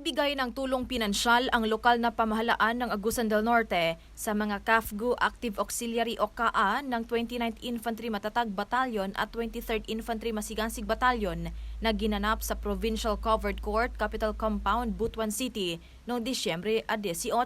Nagbigay ng tulong pinansyal ang lokal na pamahalaan ng Agusan del Norte sa mga CAFGU Active Auxiliary o KA ng 29th Infantry Matatag Battalion at 23rd Infantry Masigansig Battalion na ginanap sa Provincial Covered Court Capital Compound, Butuan City noong Disyembre 18.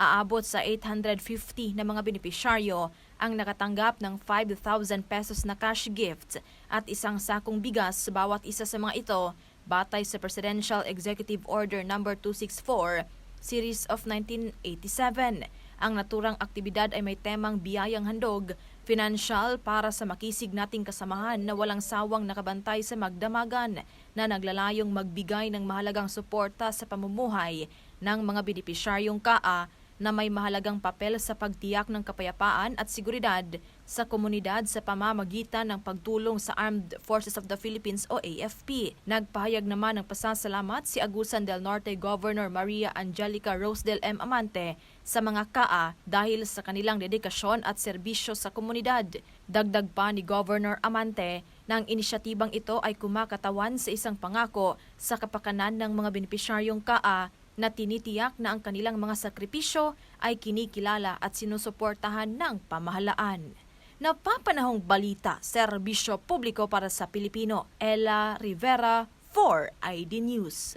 Aabot sa 850 na mga benepisyaryo ang nakatanggap ng 5,000 pesos na cash gifts at isang sakong bigas sa bawat isa sa mga ito batay sa Presidential Executive Order No. 264, Series of 1987. Ang naturang aktibidad ay may temang biyayang handog, financial para sa makisig nating kasamahan na walang sawang nakabantay sa magdamagan na naglalayong magbigay ng mahalagang suporta sa pamumuhay ng mga benepisyaryong KA na may mahalagang papel sa pagtiyak ng kapayapaan at seguridad sa komunidad sa pamamagitan ng pagtulong sa Armed Forces of the Philippines o AFP. Nagpahayag naman ng pasasalamat si Agusan del Norte Governor Maria Angelica Rosedel M. Amante sa mga KA dahil sa kanilang dedikasyon at serbisyo sa komunidad. Dagdag pa ni Governor Amante na ang inisyatibang ito ay kumakatawan sa isang pangako sa kapakanan ng mga benepisyaryong KA na tinitiyak na ang kanilang mga sakripisyo ay kinikilala at sinusuportahan ng pamahalaan. Napapanahong balita, serbisyo publiko para sa Pilipino, Ella Rivera for ID News.